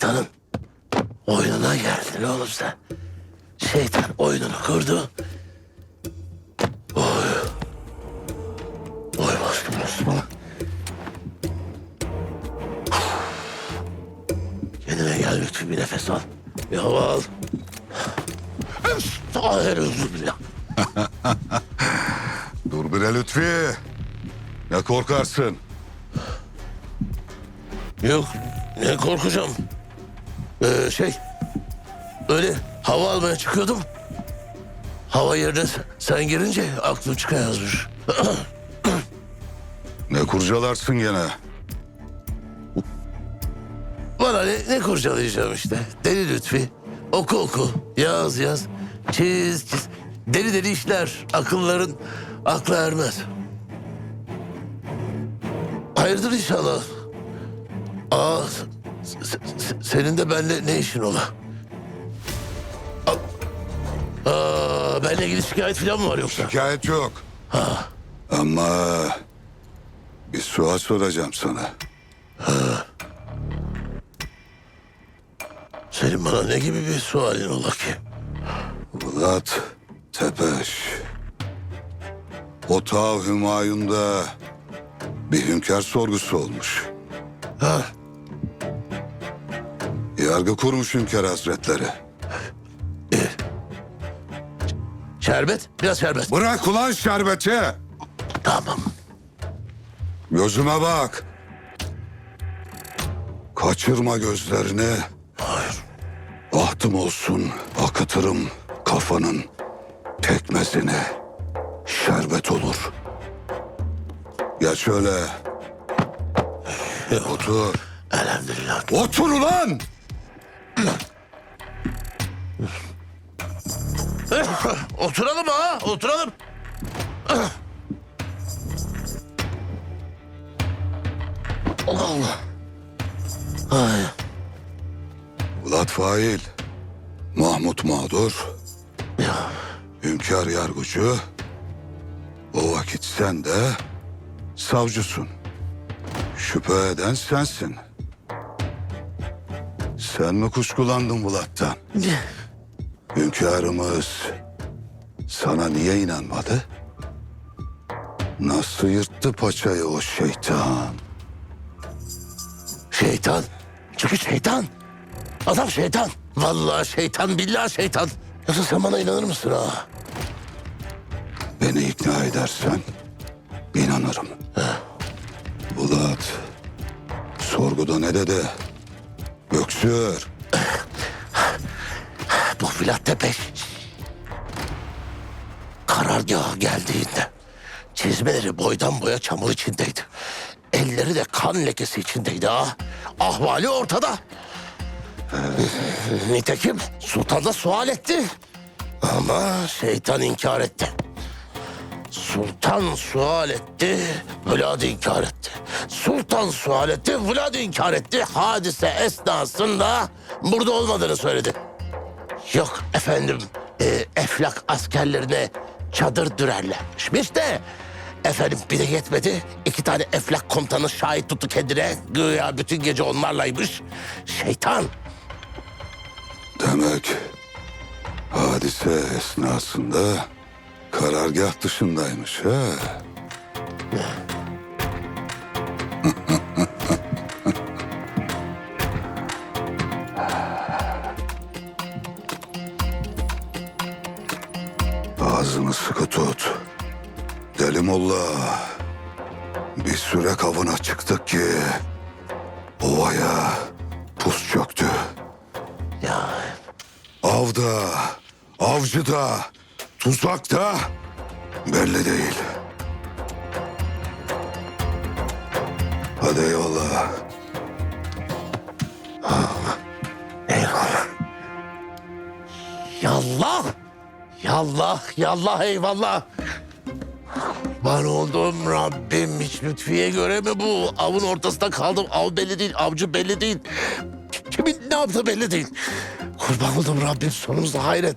şeytanın oyununa geldin oğlum sen. Şeytan oyununu kurdu. Oy. Oy bastım Osman. Kendine gel lütfen bir nefes al. Bir hava al. Estağfirullah. Dur bre Lütfi. Ne korkarsın? Yok ne korkacağım. Ee, şey öyle hava almaya çıkıyordum. Hava yerine sen- girince aklım çıka yazmış. Ne kurcalarsın gene? Bana ne, ne kurcalayacağım işte. Deli Lütfi. Oku oku. Yaz yaz. Çiz çiz. Deli deli işler. Akılların akla ermez. Hayırdır inşallah. Aa, senin de benimle ne işin ola? Aa, benimle ilgili şikayet falan mı var yoksa? Şikayet yok. Ama bir sual soracağım sana. Senin bana ne gibi bir sualin ola ki? Bulat Tepeş. Otağı Hümayun'da bir hünkâr sorgusu olmuş. Ha, Yargı kurmuş hünkâr hazretleri. şerbet, biraz şerbet. Bırak ulan şerbeti. Tamam. Gözüme bak. Kaçırma gözlerini. Hayır. Ahtım olsun akıtırım kafanın pekmezini. Şerbet olur. Ya şöyle. Otur. Elhamdülillah. Otur ulan! Oturalım ha, oturalım. Allah Allah. Ay, Bulat Fail. Mahmut Mağdur. ya, Hünkâr yargıcı. O vakit sen de savcısın. Şüphe eden sensin. Sen mi kuşkulandın Bulat'tan? Hünkârımız sana niye inanmadı? Nasıl yırttı paçayı o şeytan? şeytan. Çünkü şeytan. Adam şeytan. Vallahi şeytan, billahi şeytan. Yoksa sen bana inanır mısın ha? Beni ikna edersen inanırım. Bulat, sorguda ne dedi? Göksür, Bu Filat Tepeş. Karargaha geldiğinde çizmeleri boydan boya çamur içindeydi. Elleri de kan lekesi içindeydi ha. Ahvali ortada. Nitekim sultan da sual etti. Ama şeytan inkar etti. Sultan sual etti, Vlad inkar etti. Sultan sual etti, Vlad inkar etti. Hadise esnasında burada olmadığını söyledi. Yok efendim, e, eflak askerlerine çadır dürerlermiş de... Efendim bir de yetmedi. iki tane eflak komutanı şahit tuttu kendine. Güya bütün gece onlarlaymış. Şeytan. demek hadise esnasında karargah dışındaymış ha? Ağzını sıkı tut. Deli Molla. Bir süre kavına çıktık ki ovaya pus çöktü. Ya Avda, avcıda, tuzakta belli değil. Hadi eyvallah. eyvallah. Yallah. Yallah, yallah eyvallah. Ben oldum Rabbim hiç lütfiye göre mi bu? Avın ortasında kaldım. Av belli değil, avcı belli değil. Kimin ne yaptığı belli değil. Kurban oldum Rabbim sonumuzda hayret.